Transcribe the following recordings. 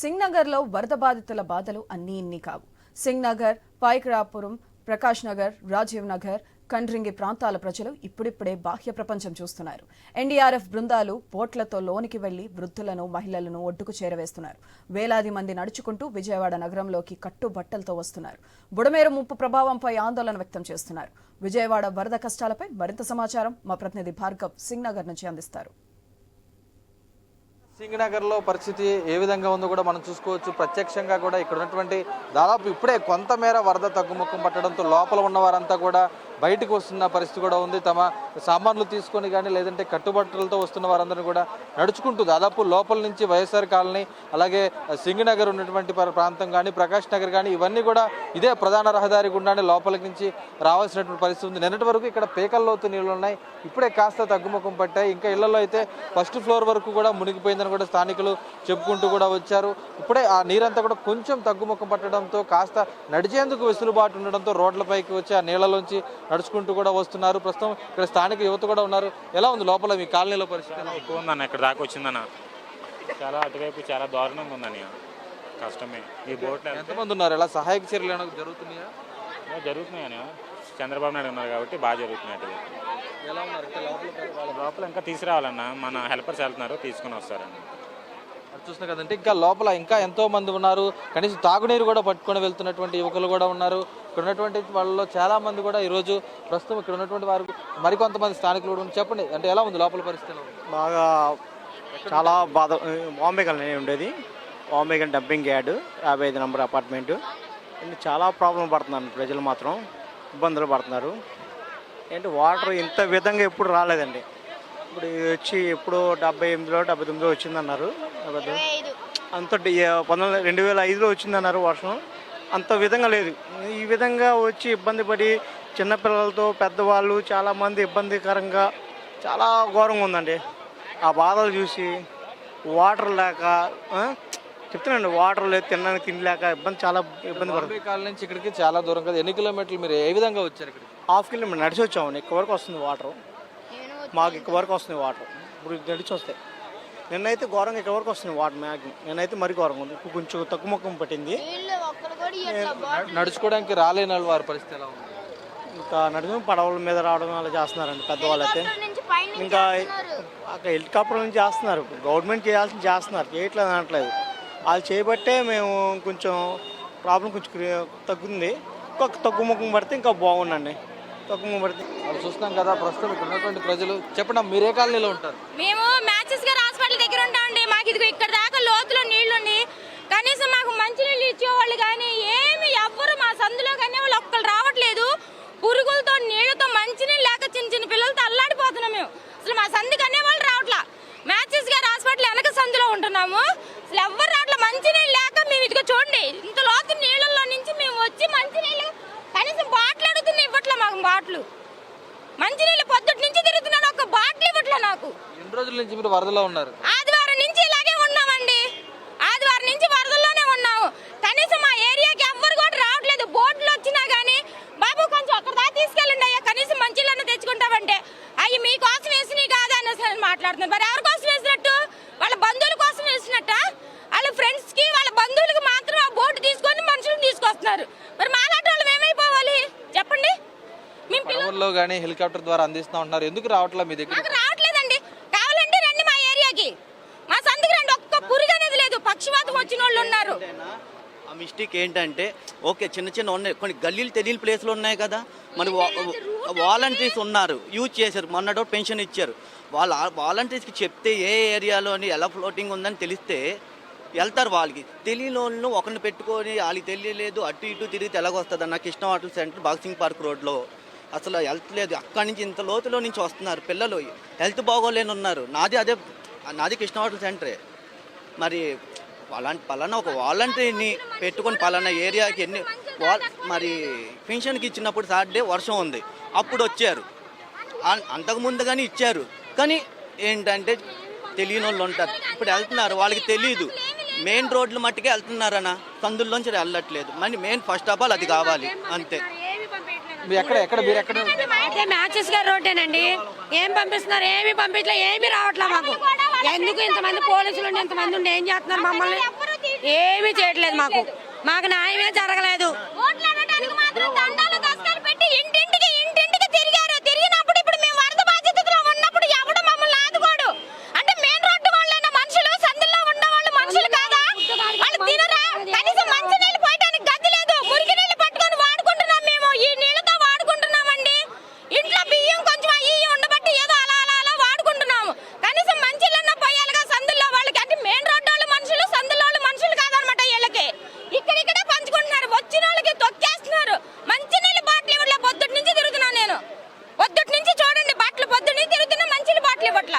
సింగ్నగర్లో వరద బాధితుల బాధలు అన్నీ ఇన్ని కావు. సింగ్నగర్ పాయకరాపురం ప్రకాష్ నగర్ రాజీవ్ నగర్ కండ్రింగి ప్రాంతాల ప్రజలు ఇప్పుడిప్పుడే బాహ్య ప్రపంచం చూస్తున్నారు. ఎన్డీఆర్ఎఫ్ బృందాలు బోట్లతో లోనికి వెళ్ళి వృద్ధులను మహిళలను ఒడ్డుకు చేరవేస్తున్నారు. వేలాది మంది నడుచుకుంటూ విజయవాడ నగరంలోకి కట్టుబట్టలతో వస్తున్నారు. బుడమేరు ముప్పు ప్రభావంపై ఆందోళన వ్యక్తం చేస్తున్నారు. విజయవాడ వరద కష్టాలపై మరింత సమాచారం మా ప్రతినిధి భార్గవ్ సింగ్ నగర్ నుంచి అందిస్తారు. సింగనగర్లో పరిస్థితి ఏ విధంగా ఉందో కూడా మనం చూసుకోవచ్చు. ప్రత్యక్షంగా కూడా ఇక్కడ ఉన్నటువంటి దాదాపు ఇప్పుడే కొంతమేర వరద తగ్గుముఖం పట్టడంతో లోపల ఉన్న వారంతా కూడా బయటకు వస్తున్న పరిస్థితి కూడా ఉంది. తమ సామాన్లు తీసుకొని కానీ లేదంటే కట్టుబట్టలతో వస్తున్న వారందరూ కూడా నడుచుకుంటూ దాదాపు లోపల నుంచి వైఎస్ఆర్ కాలనీ అలాగే సింగనగర్ ఉన్నటువంటి ప్రాంతం కానీ ప్రకాష్ నగర్ కానీ ఇవన్నీ కూడా ఇదే ప్రధాన రహదారి గుండానే లోపలికి నుంచి రావాల్సినటువంటి పరిస్థితి ఉంది. నిన్నటి వరకు ఇక్కడ పేకల్లోతు నీళ్ళు ఉన్నాయి. ఇప్పుడే కాస్త తగ్గుముఖం పట్టాయి. ఇంకా ఇళ్ళలో అయితే ఫస్ట్ ఫ్లోర్ వరకు కూడా మునిగిపోయిందని కూడా స్థానికులు చెప్పుకుంటూ కూడా వచ్చారు. ఇప్పుడే ఆ నీరంతా కూడా కొంచెం తగ్గుముఖం పట్టడంతో కాస్త నడిచేందుకు వెసులుబాటు ఉండడంతో రోడ్లపైకి వచ్చి ఆ నీళ్ళలోంచి నడుచుకుంటూ కూడా వస్తున్నారు. ప్రస్తుతం ఇక్కడ స్థానిక యువత కూడా ఉన్నారు. ఎలా ఉంది లోపల మీ కాలనీలో పరిస్థితి? ఎక్కువ ఉందన్న ఇక్కడ దాకా వచ్చిందన్న. చాలా అటువైపు చాలా దారుణంగా ఉందని కష్టమే. ఈ బోట్లు ఎంత ఎంతమంది ఉన్నారు? ఎలా సహాయక చర్యలు ఏమైనా జరుగుతున్నాయా? జరుగుతున్నాయని చంద్రబాబు నాయుడు ఉన్నారు కాబట్టి బాగా జరుగుతున్నాయి అటు ఎలా ఉన్నారు? లోపల వాళ్ళ లోపల ఇంకా తీసుకురావాలన్న. మన హెల్పర్స్ వెళ్తున్నారు తీసుకుని వస్తారన్న. చూస్తున్నా కదంటే ఇంకా లోపల ఇంకా ఎంతో మంది ఉన్నారు. కనీసం తాగునీరు కూడా పట్టుకొని వెళ్తున్నటువంటి యువకులు కూడా ఉన్నారు. ఇక్కడ ఉన్నటువంటి వాళ్ళలో చాలా మంది కూడా ఈరోజు ప్రస్తుతం ఇక్కడ ఉన్నటువంటి వారు మరికొంతమంది స్థానికులు కూడా చెప్పండి అంటే ఎలా ఉంది లోపల పరిస్థితులు బాగా చాలా బాధ బాంబే ఉండేది. బాంబే డబ్బింగ్ డంపింగ్ యార్డ్ యాభై ఐదు నెంబర్ అపార్ట్మెంట్. చాలా ప్రాబ్లం పడుతున్నారు ప్రజలు మాత్రం. ఇబ్బందులు పడుతున్నారు. ఏంటి వాటర్ ఇంత విధంగా ఎప్పుడు రాలేదండి. ఇప్పుడు ఇది వచ్చి ఎప్పుడు డెబ్బై ఎనిమిదిలో డెబ్బై తొమ్మిదిలో వచ్చిందన్నారు. అంత డి- పంతొమ్మిది రెండు వేల ఐదులో వచ్చిందన్నారు వర్షం. అంత విధంగా లేదు. ఈ విధంగా వచ్చి ఇబ్బంది పడి చిన్నపిల్లలతో పెద్దవాళ్ళు చాలామంది ఇబ్బందికరంగా చాలా ఘోరంగా ఉందండి. ఆ బాధలు చూసి వాటర్ లేక చెప్తున్నాండి వాటర్ లేదు తినడానికి తిండి లేక ఇబ్బంది చాలా ఇబ్బంది పడుతుంది. కాలనీ నుంచి ఇక్కడికి చాలా దూరం కదా. ఎన్ని కిలోమీటర్లు మీరు ఏ విధంగా వచ్చారు ఇక్కడికి? హాఫ్ కిలోమీటర్ నడిచి వచ్చామండి ఇక్కడ వరకు వస్తుంది వాటర్. మాకు ఇక్కడ వరకు వస్తుంది వాటర్. ఇప్పుడు నడిచి వస్తాయి. నిన్నైతే ఘోరంగా ఇక్కడ వరకు వస్తుంది వాటర్ మ్యాక్సిమం నిన్నైతే మరీ ఘోరంగా ఉంది. ఇప్పుడు కొంచెం తక్కువ ముఖం పట్టింది. నడుచుకోవడానికి రాలేని వాళ్ళ వారి పరిస్థితి ఎలా ఉంది? ఇంకా నడుము పడవల మీద రావడం అలా చేస్తున్నారండి పెద్దవాళ్ళు అయితే ఇంకా అక్కడ హెలికాప్టర్ నుంచి చేస్తున్నారు. గవర్నమెంట్ చేయాల్సింది చేస్తున్నారు. చేయట్లేదు అనట్లేదు. వాళ్ళు చేయబట్టే మేము కొంచెం ప్రాబ్లం కొంచెం తగ్గుతుంది. ఇంకొక తక్కువ ముఖం పడితే ఇంకా బాగుండండి తక్కువ పడితే చూస్తున్నాం కదా ప్రస్తుతం ఇక్కడ ఉన్నటువంటి ప్రజలు. చెప్పండి మీరే మీరు ఏ కాలనీలో ఉంటారు? మేము మ్యాచెస్ గారు హాస్పిటల్ దగ్గర ఉంటామండి. మాకు ఇదిగో ఇక్కడ దాకా లోతులో నీళ్ళుండి. కనీసం మాకు మంచి నీళ్ళు ఇచ్చేవాళ్ళు కానీ ఏమి ఎవ్వరు మా సందులో కానీ వాళ్ళు ఒక్కరు రావట్లేదు పురుగులతో నీళ్ళతో మంచినీళ్ళు లేక చిన్న చిన్న పిల్లలతో అల్లాడిపోతున్నాం మేము అసలు మా సందుకి అనేవాళ్ళు రావట్లా మ్యాచెస్ గారు హాస్పిటల్ వెనక సందులో ఉంటున్నాము అసలు ఎవ్వరు రావట్లా మంచినీళ్ళు లేక మేము ఇదిగో చూడండి ఇంత లోతు నీళ్ళల్లో నుంచి మేము వచ్చి మంచినీళ్ళు కనీసం బాటిల్ అడుగుతున్నా ఇవ్వట్లే మాకు బాటిల్ మంచినీళ్ళు పొద్దుటి నుంచి తిరుగుతున్నాడు ఒక నాకు ఎన్ని రోజుల నుంచి మీరు వరదలో ఉన్నారు? ఆదివారం నుంచి ఇలాగే ఉన్నామండి. ఆదివారం నుంచి వరదల్లోనే ఉన్నాము. కనీసం మా ఏరియాకి ఎవ్వరు కూడా రావట్లేదు. బోట్లు వచ్చినా గానీ బాబు కొంచెం అక్కడ దాకా తీసుకెళ్ళండి అయ్యా. కనీసం మంచిలన్న తెచ్చుకుంటామంటే. అయ్యి మీకోసం వేసినవి కాదా? అనేసి మాట్లాడుతున్నారు మరి ఎవరి కోసం వేసినట్టు? వాళ్ళ బంధువుల కోసం వేసినట్ట? వాళ్ళ ఫ్రెండ్స్కి వాళ్ళ బంధువులకి మాత్రం ఆ బోటు తీసుకొని మనుషులను తీసుకొస్తున్నారు. మరి మాలాంటి వాళ్ళు ఏమైపోవాలి? చెప్పండి. పడవల్లో కానీ హెలికాప్టర్ ద్వారా అందిస్తా ఉంటున్నారు. ఎందుకు రావట్లా మీ దగ్గర మాకు రావట్లేదండి కావాలంటే రండి మా ఏరియాకి మా సందుకు రండి ఒక్క పురుగు అనేది లేదు పక్షవాతం వచ్చిన ఉన్నారు ఆ మిస్టేక్ ఏంటంటే ఓకే చిన్న చిన్న ఉన్నాయి కొన్ని గల్లీలు తెలియని ప్లేస్లు ఉన్నాయి కదా. మరి వాలంటీర్స్ ఉన్నారు యూజ్ చేశారు మొన్నటో పెన్షన్ ఇచ్చారు. వాళ్ళ వాలంటీర్స్కి చెప్తే ఏ ఏరియాలోని ఎలా ఫ్లోటింగ్ ఉందని తెలిస్తే వెళ్తారు వాళ్ళకి. తెలియని వాళ్ళు ఒకరిని పెట్టుకొని వాళ్ళకి తెలియలేదు అటు ఇటు తిరిగితే ఎలాగొస్తుంది అన్న Krishna water centre boxing park రోడ్లో. అసలు హెల్త్ లేదు అక్కడి నుంచి ఇంత లోతులో నుంచి వస్తున్నారు పిల్లలు. హెల్త్ బాగోలేని ఉన్నారు. నాది అదే నాది కృష్ణ వాటర్ సెంటరే. మరి పలానా పలానా ఒక వాలంటీర్ని పెట్టుకొని పలానా ఏరియాకి ఎన్ని మరి పెన్షన్కి ఇచ్చినప్పుడు సాటర్డే వర్షం ఉంది అప్పుడు వచ్చారు అన్- అంతకు ముందుగానే ఇచ్చారు కానీ ఏంటంటే తెలియని వాళ్ళు ఉంటారు ఇప్పుడు వెళ్తున్నారు వాళ్ళకి తెలియదు మెయిన్ రోడ్ల మట్టుకే వెళ్తున్నారన్న సందుల్లోంచి వెళ్ళట్లేదు మరి మెయిన్ ఫస్ట్ ఆఫ్ ఆల్ అది కావాలి అంతే మీరు ఎక్కడ ఎక్కడ మీరు ఎక్కడ మ్యాచెస్ గారు రోడ్డేనండి ఏం పంపిస్తున్నారు ఏమి పంపించలే ఏమి రావట్లే మాకు ఎందుకు ఇంతమంది పోలీసులు ఉండి ఇంతమంది ఉండి ఏం చేస్తున్నారు మమ్మల్ని? ఏమీ చేయట్లేదు మాకు. మాకు న్యాయమే జరగలేదు ఓట్లు అడగడానికి మాత్రం దండాలు దస్కాలు పెట్టి ఇంటింటికి ఇంటింటికి తిరిగారు తిరిగినప్పుడు ఇప్పుడు మేము వరద బాధితులు ఉన్నప్పుడు ఎవడు మమ్మల్ని ఆదుకోడు అంటే మెయిన్ రోడ్డు వాళ్ళైన మనుషులు సందుల్లో ఉన్న వాళ్ళు మనుషులు కాదా వాళ్ళు తినరా కనీసం మంచి నీళ్ళు పోయడానికి గది లేదు మురికి నీళ్ళు పట్టుకొని వాడుకుంటున్నాం మేము ఈ నీళ్ళతో వాడుకుంటున్నామండి ఇంట్లో బియ్యం కొంచెం అయ్యి ఉండబట్టి ఏదో అలా అలా అలా వాడుకుంటున్నాము కనీసం మంచి నీళ్ళన్నా పోయాలిగా సందుల్లో వాళ్ళకి అంటే మెయిన్ రోడ్డు వాళ్ళు మనుషులు సందులో వాళ్ళు మనుషులు కాదనమాట వీళ్ళకి ఇక్కడిక్కడే పంచుకుంటున్నారు వచ్చిన వాళ్ళకి తొక్కేస్తున్నారు మంచి నీళ్ళు బాటిల్ ఇవ్వట్లే పొద్దుటి నుంచి తిరుగుతున్నాను నేను పొద్దుటి నుంచి చూడండి బట్టలు పొద్దుటి నుంచి తిరుగుతున్నా మంచి నీళ్ళు బాటిల్ ఇవ్వట్ల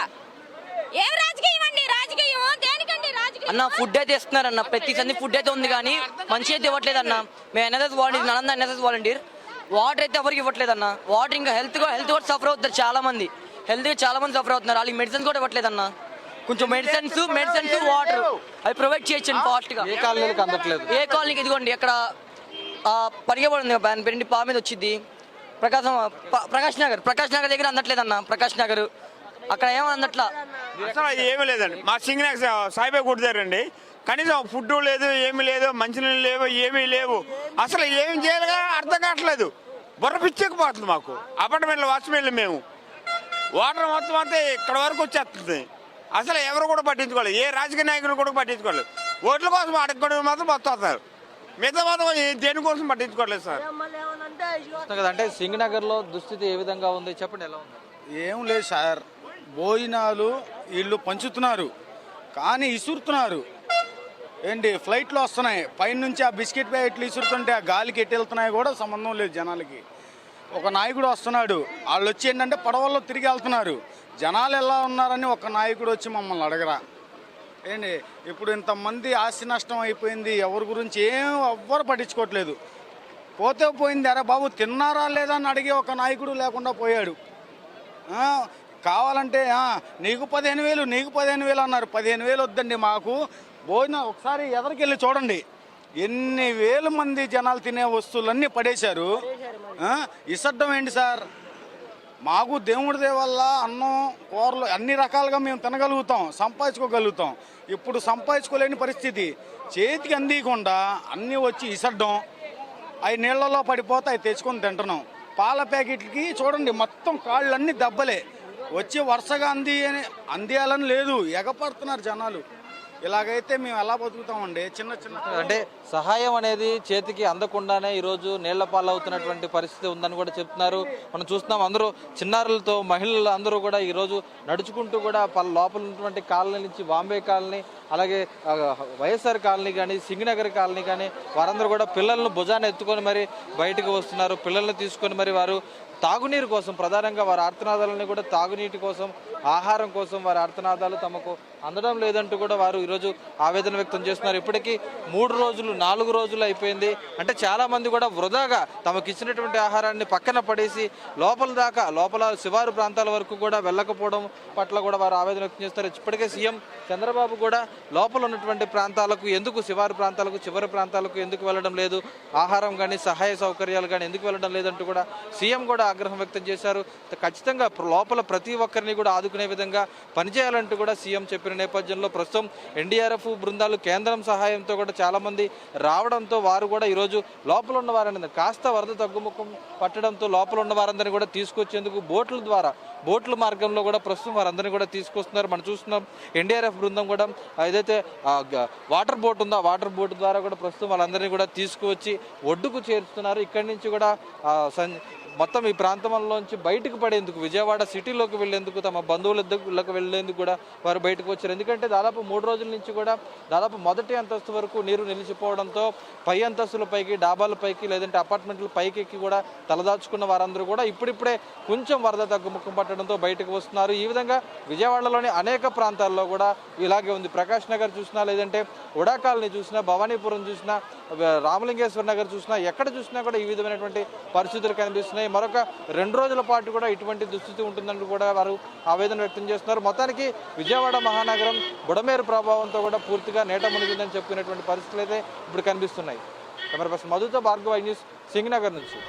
ఏం రాజకీయం అండి రాజకీయం దేనికండి రాజకీయం అన్న ఫుడ్ అయితే ఇస్తున్నారు అన్న ప్రతి సంది ఫుడ్ అయితే ఉంది కానీ మంచి అయితే ఇవ్వట్లేదు అన్న మేము NSS volunteer Nalanda NSS volunteer water అయితే ఎవరికి ఇవ్వట్లేదు అన్న వాటర్ ఇంకా హెల్త్ హెల్త్ కూడా సఫర్ అవుతారు చాలా మంది హెల్త్ చాలా మంది సఫర్ అవుతున్నారు. వాళ్ళకి మెడిసిన్స్ కూడా ఇవ్వట్లేదు అన్న కొంచెం మెడిసిన్స్ మెడిసిన్స్ వాటర్ అవి ప్రొవైడ్ చేయొచ్చు ఫాస్ట్గా. ఏ కాలనీలకు అందట్లేదు? ఏ కాలనీకి ఇదిగోండి అక్కడ పరిగెపడింది దాని పేరు పా మీద వచ్చింది. ప్రకాశం ప్రకాష్ నగర్ ప్రకాష్ నగర్ దగ్గర అందట్లేదు అన్న ప్రకాష్ నగర్. అక్కడ ఏమో అందట్లా. అసలు ఏమీ లేదండి. మా గుడి దగ్గర అండి. కనీసం ఫుడ్ లేదు ఏమీ లేదు మంచినీళ్ళు లేవు ఏమీ లేవు. అసలు ఏం చేయాలిగా అర్థం కావట్లేదు. బుర్ర పిచ్చెక్కిపోతుంది మాకు. అపార్ట్మెంట్లో వాచ్మెన్లు మేము. వాటర్ మొత్తం అంతా ఇక్కడ వరకు వచ్చేస్తుంది. అసలు ఎవరు కూడా పట్టించుకోలేదు. ఏ రాజకీయ నాయకులు కూడా పట్టించుకోలేదు. ఓట్ల కోసం అడగడం మాత్రం మొత్తం వస్తారు. మిగతా మాత్రం ఏ- దేనికోసం పట్టించుకోవట్లేదు సార్? అంటే సింగనగర్లో దుస్థితి ఏ విధంగా ఉంది? చెప్పండి ఎలా ఉంది? ఏం లేదు సార్. భోజనాలు వీళ్ళు పంచుతున్నారు. కానీ ఇసురుతున్నారు. ఏంటి ఫ్లైట్లు వస్తున్నాయి. పైనుంచి ఆ బిస్కెట్ ప్యాకెట్లు ఇసురుతుంటే ఆ గాలికి ఎట్టెళ్తున్నాయి కూడా సంబంధం లేదు జనాలకి. ఒక నాయకుడు వస్తున్నాడు. వాళ్ళు వచ్చి ఏంటంటే పడవల్లో తిరిగి వెళ్తున్నారు. జనాలు ఎలా ఉన్నారని ఒక నాయకుడు వచ్చి మమ్మల్ని అడగరా. ఏంటి ఇప్పుడు ఇంతమంది ఆస్తి నష్టం అయిపోయింది. ఎవరి గురించి ఏం ఎవ్వరు పట్టించుకోవట్లేదు. పోతే పోయింది. అరే బాబు తిన్నారా లేదా అని అడిగే ఒక నాయకుడు లేకుండా పోయాడు. కావాలంటే నీకు పదిహేను వేలు నీకు పదిహేను వేలు అన్నారు. పదిహేను వేలు వద్దండి మాకు. భోజనం ఒకసారి ఎదరికెళ్ళి చూడండి. ఎన్ని వేల మంది జనాలు తినే వస్తువులన్నీ పడేశారు. ఇసడ్డం ఏంటి సార్? మాకు దేవుడి వల్ల అన్నం కూరలు అన్ని రకాలుగా మేము తినగలుగుతాం సంపాదించుకోగలుగుతాం. ఇప్పుడు సంపాదించుకోలేని పరిస్థితి. చేతికి అందీయకుండా అన్నీ వచ్చి ఇసడ్డం. అవి నీళ్ళలో పడిపోతే అవి తెచ్చుకొని తింటున్నాం. పాల ప్యాకెట్లకి చూడండి మొత్తం కాళ్ళన్నీ దెబ్బలే. వచ్చి వరుసగా అంది అందియాలని లేదు. ఎగపడుతున్నారు జనాలు. ఇలాగైతే మేము ఎలా బతుకుతామండి? చిన్న చిన్న అంటే సహాయం అనేది చేతికి అందకుండానే ఈరోజు నీళ్ళ పాలవుతున్నటువంటి పరిస్థితి ఉందని కూడా చెప్తున్నారు. మనం చూస్తున్నాం అందరూ చిన్నారులతో మహిళలు అందరూ కూడా ఈరోజు నడుచుకుంటూ కూడా పలు లోపల ఉన్నటువంటి కాలనీ నుంచి బాంబే కాలనీ అలాగే వైఎస్ఆర్ కాలనీ కానీ సింగనగర్ కాలనీ కానీ వారందరూ కూడా పిల్లలను భుజాన్ని ఎత్తుకొని మరి బయటకు వస్తున్నారు. పిల్లల్ని తీసుకొని మరి వారు తాగునీరు కోసం ప్రధానంగా వారి ఆర్తనాదాలని కూడా తాగునీటి కోసం ఆహారం కోసం వారి ఆర్తనాదాలు తమకు అందడం లేదంటూ కూడా వారు ఈరోజు ఆవేదన వ్యక్తం చేస్తున్నారు. ఇప్పటికీ మూడు రోజులు నాలుగు రోజులు అయిపోయింది. అంటే చాలామంది కూడా వృధాగా తమకు ఇచ్చినటువంటి ఆహారాన్ని పక్కన పడేసి లోపల దాకా లోపల శివారు ప్రాంతాల వరకు కూడా వెళ్ళకపోవడం పట్ల కూడా వారు ఆవేదన వ్యక్తం చేస్తారు ఇప్పటికే సీఎం చంద్రబాబు కూడా లోపల ఉన్నటువంటి ప్రాంతాలకు ఎందుకు శివారు ప్రాంతాలకు చివరి ప్రాంతాలకు ఎందుకు వెళ్ళడం లేదు? ఆహారం కానీ సహాయ సౌకర్యాలు కానీ ఎందుకు వెళ్ళడం లేదంటూ కూడా సీఎం కూడా ఆగ్రహం వ్యక్తం చేశారు. ఖచ్చితంగా లోపల ప్రతి ఒక్కరిని కూడా ఆదుకునే విధంగా పనిచేయాలంటూ కూడా సీఎం చెప్పిన నేపథ్యంలో ప్రస్తుతం ఎన్డీఆర్ఎఫ్ బృందాలు కేంద్రం సహాయంతో కూడా చాలామంది రావడంతో వారు కూడా ఈరోజు లోపల ఉన్న వారిని కాస్త వరద తగ్గుముఖం పట్టడంతో లోపల ఉన్న వారందరినీ కూడా తీసుకొచ్చేందుకు బోట్ల ద్వారా బోట్ల మార్గంలో కూడా ప్రస్తుతం వారందరినీ కూడా తీసుకొస్తున్నారు. మనం చూస్తున్నాం ఎన్డీఆర్ఎఫ్ బృందం కూడా ఏదైతే వాటర్ బోట్ ఉందో ఆ వాటర్ బోట్ ద్వారా కూడా ప్రస్తుతం వాళ్ళందరినీ కూడా తీసుకువచ్చి ఒడ్డుకు చేరుస్తున్నారు. ఇక్కడి నుంచి కూడా సం- మొత్తం ఈ ప్రాంతంలోంచి బయటకు పడేందుకు విజయవాడ సిటీలోకి వెళ్ళేందుకు తమ బంధువుల దగ్గరకు వెళ్ళేందుకు కూడా వారు బయటకు వచ్చారు. ఎందుకంటే దాదాపు మూడు రోజుల నుంచి కూడా దాదాపు మొదటి అంతస్తు వరకు నీరు నిలిచిపోవడంతో పై అంతస్తుల పైకి డాబాల పైకి లేదంటే అపార్ట్మెంట్ల పైకి ఎక్కి కూడా తలదాచుకున్న వారందరూ కూడా ఇప్పుడిప్పుడే కొంచెం వరద తగ్గుముఖం పట్టడంతో బయటకు వస్తున్నారు. ఈ విధంగా విజయవాడలోని అనేక ప్రాంతాల్లో కూడా ఇలాగే ఉంది. ప్రకాష్ నగర్ చూసినా లేదంటే ఉడా కాలనీ చూసినా భవానీపురం చూసినా రామలింగేశ్వర నగర్ చూసినా ఎక్కడ చూసినా కూడా ఈ విధమైనటువంటి పరిస్థితులు కనిపిస్తున్నాయి. మరొక రెండు రోజుల పాటు కూడా ఇటువంటి దుస్థితి ఉంటుందని కూడా వారు ఆవేదన వ్యక్తం చేస్తున్నారు. మొత్తానికి విజయవాడ మహానగరం బుడమేరు ప్రభావంతో కూడా పూర్తిగా నేట మునిగిందని చెప్పుకునేటువంటి పరిస్థితులు అయితే ఇప్పుడు కనిపిస్తున్నాయి. కెమెరా పర్సన్ మధుతో భార్గవ న్యూస్ సింగనగర్ నుంచి.